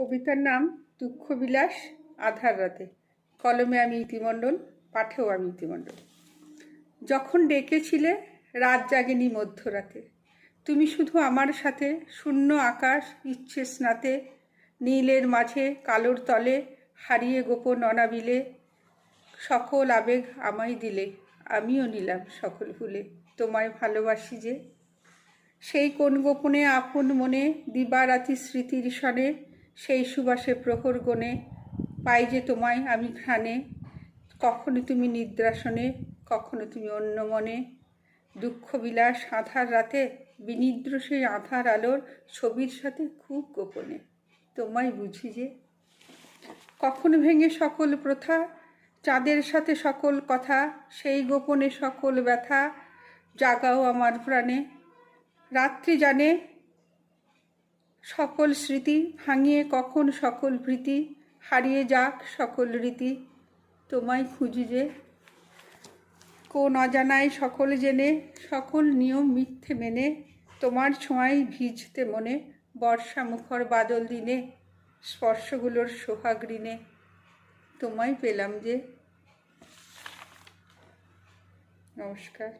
কবিতার নাম দুঃখবিলাস আধার রাতে। কলমে আমি ইতিমণ্ডল, পাঠেও আমি ইতিমণ্ডল। যখন ডেকেছিলে রাত জাগেনি মধ্যরাতে, তুমি শুধু আমার সাথে শূন্য আকাশ, ইচ্ছে স্নাতে, নীলের মাঝে কালোর তলে হারিয়ে গোপন অনাবিলে, সকল আবেগ আমায় দিলে, আমিও নিলাম সকল ভুলে। তোমায় ভালোবাসি যে, সেই কোন গোপনে আপন মনে দিবারাতি স্মৃতির সনে সেই সুবাসে প্রহর গণে পাই যে তোমায় আমি ঘ্রাণে। কখনো তুমি নিদ্রাসনে, কখনো তুমি অন্য মনে দুঃখ বিলাস আধার রাতে, বিনিদ্র সেই আধার আলোর ছবির সাথে খুব গোপনে। তোমায় বুঝি যে কখনো ভেঙে সকল প্রথা, চাঁদের সাথে সকল কথা, সেই গোপনে সকল ব্যথা, জাগাও আমার প্রাণে। রাত্রি জানে সকল স্মৃতি ভাঙিয়ে কখন সকল প্রীতি? হারিয়ে যাক সকল রীতি। তোমায় খুঁজি যে কোন অজানায় সকল জেনে, সকল নিয়ম মিথ্যে মেনে, তোমার ছোঁয়ায় ভিজতে মনে, বর্ষা মুখর বাদল দিনে, স্পর্শগুলোর সোহাগৃণে তোমায় পেলাম যে। নমস্কার।